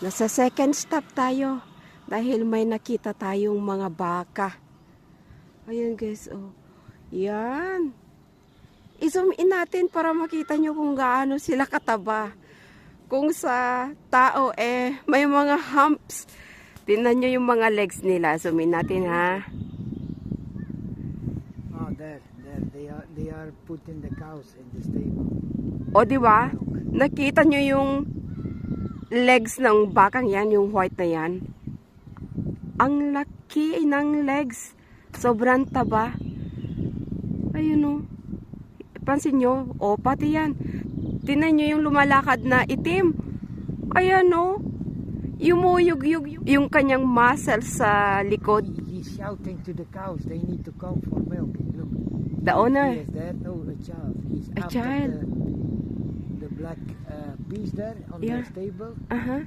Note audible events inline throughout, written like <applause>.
Nasa second stop tayo dahil may nakita tayong mga baka. Ayan guys, oh. Yan. I-zoom in natin para makita nyo kung gaano sila kataba. Kung sa tao eh may mga humps. Tingnan nyo yung mga legs nila. Zoom in natin ha. Oh, there, there. They are, they are putting the cows in the stable. O di ba? Nakita nyo yung legs ng bakang yan, yung white na yan. Ang laki ng legs. Sobrang taba. Ayun o. Pansin nyo, o pati yan. Tinan nyo yung lumalakad na itim. Ayan o. Yumuyug-yug yung kanyang muscle sa likod. He, he's shouting to the cows. They need to come for milk. Look. The owner. Yes, there. No, a child. He's A child. The, the black piece there on Yeah. the stable, Uh-huh.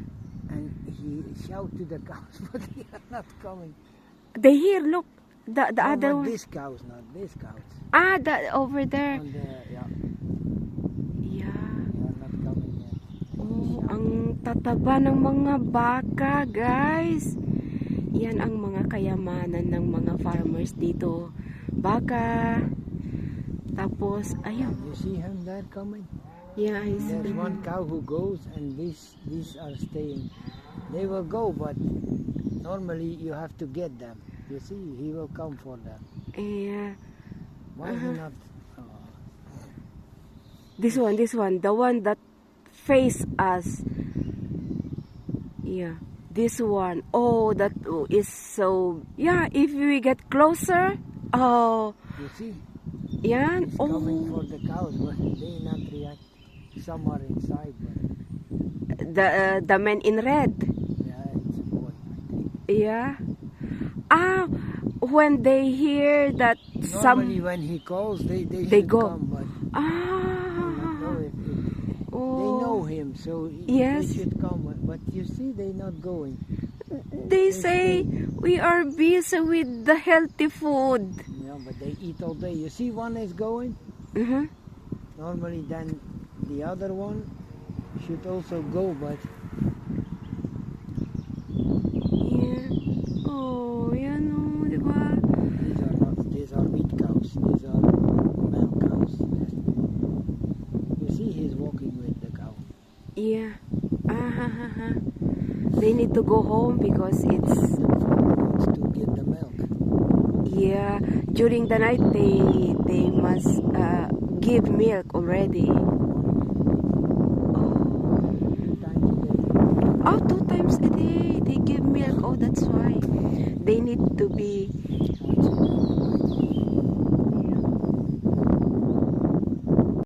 and he shout to the cows, <laughs> but they are not coming. They here, look. The, the No, other one. these cows, not these cows. Ah, the, over there. On the yeah, Yeah. Oh, ang tataba ng mga baka, guys. Yan ang mga kayamanan ng mga farmers dito. Baka. Tapos, ayun. You see him there coming? Yeah, he's, There's one cow who goes, and these these are staying. They will go, but normally you have to get them. You see, he will come for them. yeah. Why Uh-huh. not? Oh, This one, this one. The one that face us. Yeah. This one. Oh, that is so... Yeah, if we get closer. Oh, you see, yan. he's coming Oh, for the cows, but they not react. Some are inside, but the, uh, the man in red. yeah, it's a boy. Yeah. Ah, when they hear that Normally, some when he calls, they they, They go. come, but they don't know ah if, if they oh know him, so he- Yes. they should come. But, you see, they're not going. they say we are busy with the healthy food. Yeah, but they eat all day. You see, one is going. Mhm. Normally, then the other one should also go, but Yeah. Oh, oh, di ba? these are not. These are meat cows. These are milk cows. You see, he's walking with the cow. Yeah. Ah, ha, ha, ha. They need to go home because it's The farmer wants to get the milk. yeah. During the night they they must uh, give milk already. Oh, two times a day they give milk. Oh, that's why.